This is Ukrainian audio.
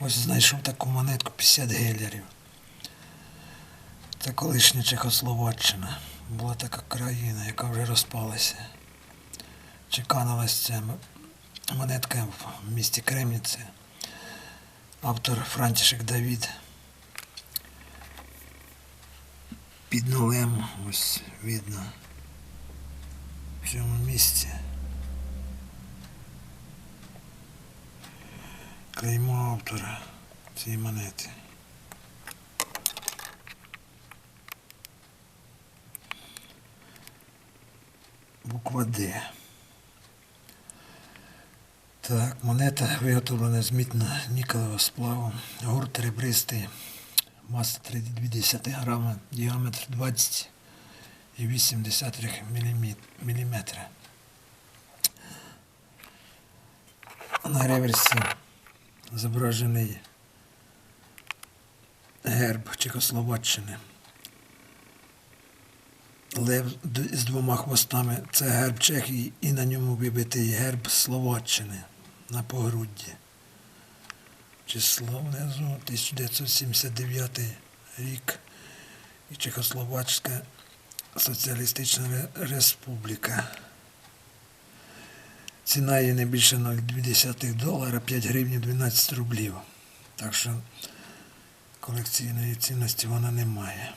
Ось знайшов таку монетку 50 гелерів. Це колишня Чехословаччина. Була така країна, яка вже розпалася. Чеканилась ця монетка в місті Кремніці. Автор Франтішек Давід. Під нулем ось видно в цьому місці. Клеймо автора цієї монети. Буква Д. Так, монета виготовлена з мітно-нікелевого сплаву. Гурт ребристий. Маса 3,2 грама, діаметр 20,8 мм. На реверсі зображений герб Чехословаччини. Лев з двома хвостами це герб Чехії і на ньому вибитий герб Словаччини на погрудді. Число внизу 1979 рік і Чехословацька Соціалістична Республіка. Ціна її не більше 0,2 долара, 5 гривень 12 рублів. Так що колекційної цінності вона не має.